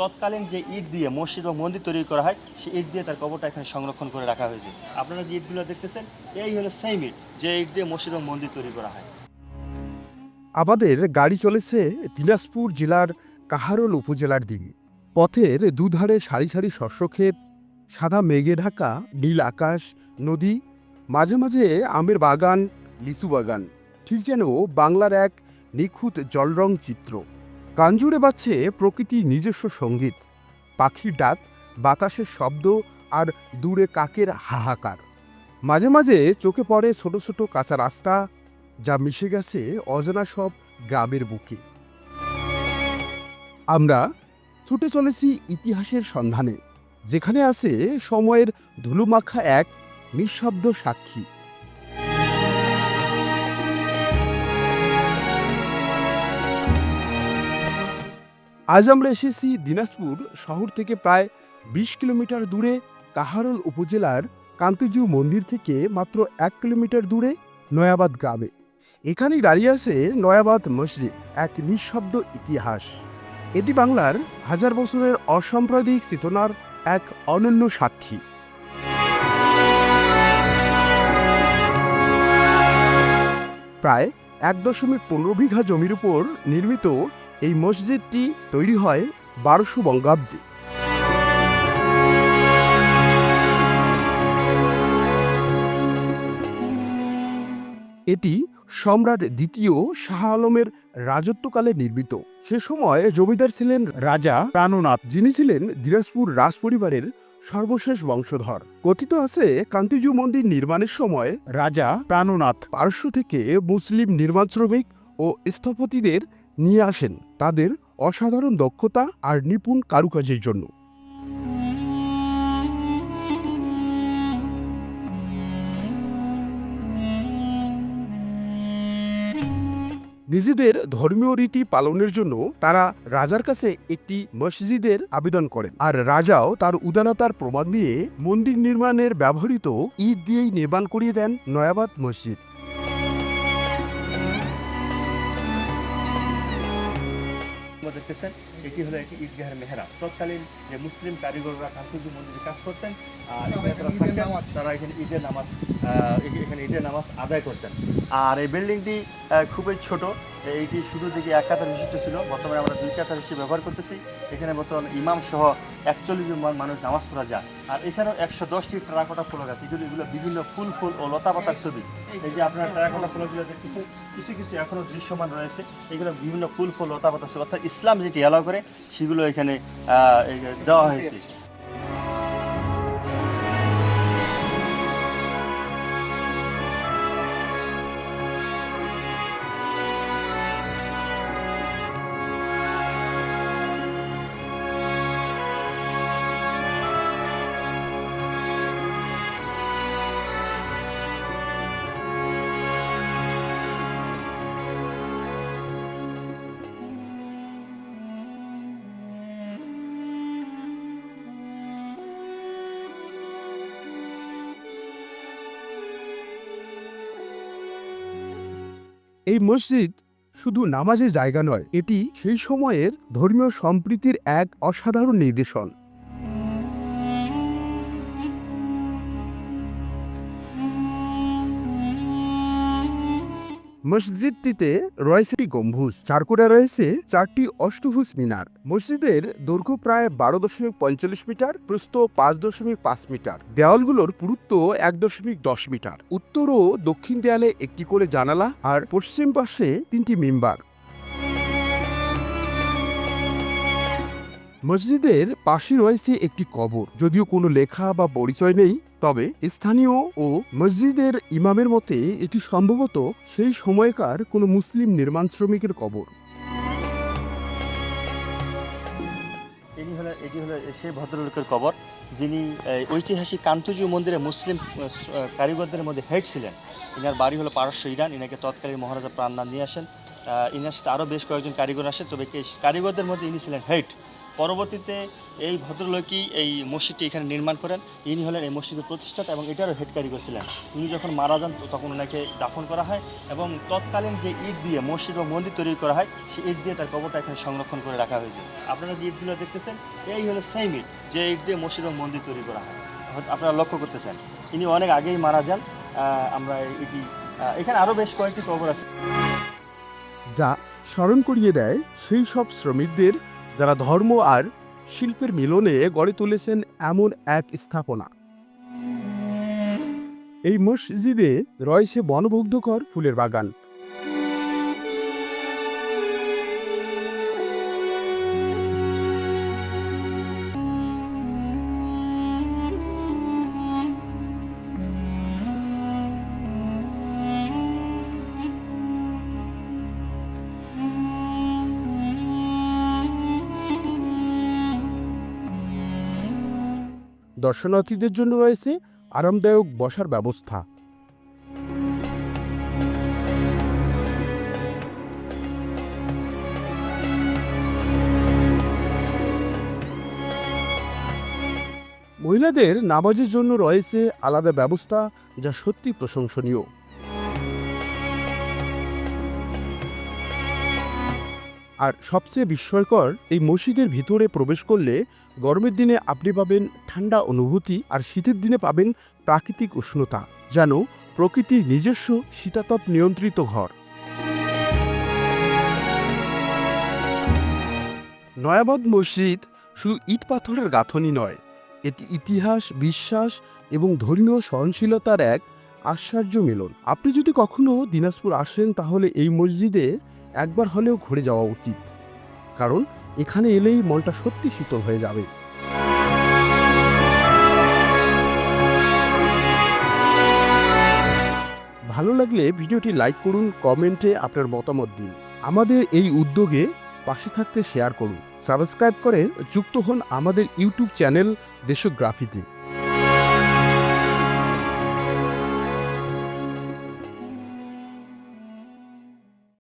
তৎকালীন যে ইট দিয়ে মসজিদ বা মন্দির তৈরি করা হয়, সেই ইট দিয়ে তার কবরটা এখানে সংরক্ষণ করে রাখা হয়েছে। আপনারা যে ইটগুলো দেখতেছেন, এই হলো সেম ইট, যে ইট দিয়ে মসজিদ বা মন্দির তৈরি করা হয়। আমাদের গাড়ি চলেছে দিনাজপুর জেলার কাহারোল উপজেলার দিকে। পথের দুধারে সারি সারি শস্যক্ষেত, সাদা মেঘে ঢাকা, নীল আকাশ, নদী, মাঝে মাঝে আমের বাগান, লিচু বাগান। ঠিক যেন বাংলার এক নিখুঁত জলরং চিত্র। কাঞ্জুরে বাজছে প্রকৃতির নিজস্ব সংগীত। পাখির ডাক, বাতাসের শব্দ আর দূরে কাকের হাহাকার। মাঝে মাঝে চোখে পড়ে ছোট ছোট কাঁচা রাস্তা যা মিশে গেছে অজানা সব গ্রামের বুকে। আমরা ছুটে চলেছি ইতিহাসের সন্ধানে, যেখানে আছে সময়ের ধুলোমাখা এক নিঃশব্দ সাক্ষী। আজ আমরা এসেছি দিনাজপুর শহর থেকে প্রায় বিশ কিলোমিটার দূরে কাহারোল উপজেলার কান্তিজু মন্দির থেকে মাত্র এক কিলোমিটার দূরে নয়াবাদ গ্রামে। এখানেই দাঁড়িয়ে আছে নয়াবাদ মসজিদ, এক নিঃশব্দ ইতিহাস। এটি বাংলার হাজার বছরের অসাম্প্রদায়িক চেতনার এক অনন্য সাক্ষী। প্রায় এক দশমিক পনেরো বিঘা জমির উপর নির্মিত এই মসজিদটি তৈরি হয় বারোশো বঙ্গাব্দে। এটি সম্রাট দ্বিতীয় শাহ আলমের রাজত্বকালে নির্মিত। সে সময় জমিদার ছিলেন রাজা প্রাণনাথ, যিনি ছিলেন দিনাজপুর রাজপরিবারের সর্বশেষ বংশধর। কথিত আছে কান্তিজু মন্দির নির্মাণের সময় রাজা প্রাণনাথ পার্শ্ব থেকে মুসলিম নির্মাণ শ্রমিক ও স্থপতিদের নিয়ে আসেন তাদের অসাধারণ দক্ষতা আর নিপুণ কারুকাজের জন্য। নিজেদের ধর্মীয় রীতি পালনের জন্য তারা রাজার কাছে একটি মসজিদের আবেদন করেন। আর রাজাও তার উদারতার প্রমাণ দিয়ে মন্দির নির্মাণের ব্যবহৃত ঈদ দিয়েই নির্মাণ করিয়ে দেন নয়াবাদ মসজিদ। আপনারা দেখতেছেন এটি হলো একটি ঈদগাহের মেহরাব। তৎকালীন যে মুসলিম কারিগররা কান্তিজু মন্দিরে কাজ করতেন আর এখানে তারা থাকতেন, তারা এখানে ঈদের নামাজ এখানে ঈদের নামাজ আদায় করতেন। আর এই বিল্ডিংটি আহ, খুবই ছোট। এইটি শুরু দিকে এক কাতার বিশিষ্ট ছিল। বর্তমানে আমরা দুই কাতার হিসেবে ব্যবহার করতেছি। এখানে বর্তমানে ইমাম সহ একচল্লিশ জন মানুষ নামাজ পড়া যায়। আর এখানেও একশো দশটি টেরাকোটা ফুল আছে। এগুলো এগুলো বিভিন্ন ফুল ফুল ও লতা পাতার ছবি। এই যে আপনার টেরাকোটা ফলকগুলো দেখতেছেন, কিছু কিছু এখনও দৃশ্যমান রয়েছে। এগুলো বিভিন্ন ফুল ফুল, লতা পাতা ছবি। অর্থাৎ ইসলাম যেটি অ্যালাউ করে, সেগুলো এখানে দেওয়া হয়েছে। এই মসজিদ শুধু নামাজের জায়গা নয় এটি সেই সময়ের ধর্মীয় সম্প্রীতির এক অসাধারণ নির্দেশন মসজিদটিতে রয়েছে গম্বুজ। চারকোটা রয়েছে চারটি অষ্টভুজ মিনার। মসজিদের দৈর্ঘ্য প্রায় বারো দশমিক পঁয়তাল্লিশ মিটার, প্রস্থ পাঁচ দশমিক পাঁচ মিটার। দেওয়ালগুলোর পুরুত্ব এক দশমিক দশ মিটার। উত্তর ও দক্ষিণ দেয়ালে একটি করে জানালা আর পশ্চিম পাশে তিনটি মিম্বার। মসজিদের পাশে রয়েছে একটি কবর। যদিও কোনো লেখা বা পরিচয় নেই, তবে স্থানীয় ও মসজিদের ইমামের মতে এটি সম্ভবত সেই সময়কার কোনো মুসলিম নির্মাণ শ্রমিকের কবর। এটি হলো এটি হলো সেই ভদ্রলোকের কবর, যিনি ঐতিহাসিক কান্তুজু মন্দিরে মুসলিম কারিগরদের মধ্যে হেড ছিলেন। ইনার বাড়ি হলো পারস্য ইরান, ইনাকে তৎকালীন মহারাজা প্রাণদান নিয়ে আসেন। ইনার সাথে আরও বেশ কয়েকজন কারিগর আসেন, তবে কারিগরদের মধ্যে ইনি ছিলেন হেড। পরবর্তীতে এই ভদ্রলোকই এই মসজিদটি এখানে নির্মাণ করেন। ইনি হলেন এই মসজিদের প্রতিষ্ঠাতা এবং এটারও হেড কারিগর ছিলেন যখন মারা যান তখন ওনাকে দাফন করা হয় এবং তৎকালীন যে ইট দিয়ে মসজিদ ও মন্দির তৈরি করা হয়, সেই ইট দিয়ে তার কবরটা এখানে সংরক্ষণ করে রাখা হয়েছে। আপনারা যে ইটগুলো দেখতেছেন, এই হলো সেম ইট, যে ইট দিয়ে মসজিদ ও মন্দির তৈরি করা হয়। আপনারা লক্ষ্য করতেছেন, ইনি অনেক আগেই মারা যান। আমরা এটি এখানে আরও বেশ কয়েকটি কবর আছে। যা স্মরণ করিয়ে দেয় সেই সব শ্রমিকদের যারা ধর্ম আর শিল্পের মিলনে গড়ে তুলেছেন এমন এক স্থাপনা। এই মসজিদে রয়েছে বনভুগ্ধকর ফুলের বাগান। দর্শনার্থীদের জন্য রয়েছে আরামদায়ক বসার ব্যবস্থা। মহিলাদের নামাজের জন্য রয়েছে আলাদা ব্যবস্থা, যা সত্যি প্রশংসনীয়। আর সবচেয়ে বিস্ময়কর, এই মসজিদের ভিতরে প্রবেশ করলে গরমের দিনে আপনি পাবেন ঠান্ডা অনুভূতি আর শীতের দিনে পাবেন প্রাকৃতিক উষ্ণতা, যেন প্রকৃতির নিজস্ব শীতাতপ নিয়ন্ত্রিত ঘর। নয়াবাদ মসজিদ শুধু ইট পাথরের গাঁথনি নয়, এটি ইতিহাস, বিশ্বাস এবং ধর্মীয় সহনশীলতার এক আশ্চর্য মিলন। আপনি যদি কখনো দিনাজপুর আসেন, তাহলে এই মসজিদে একবার হলেও ঘুরে যাওয়া উচিত। কারণ এখানে এলেই মনটা সত্যি শীতল হয়ে যাবে। ভালো লাগলে ভিডিওটি লাইক করুন, কমেন্টে আপনার মতামত দিন। আমাদের এই উদ্যোগে পাশে থাকতে শেয়ার করুন। সাবস্ক্রাইব করে যুক্ত হন আমাদের ইউটিউব চ্যানেল দেশোগ্রাফিতে।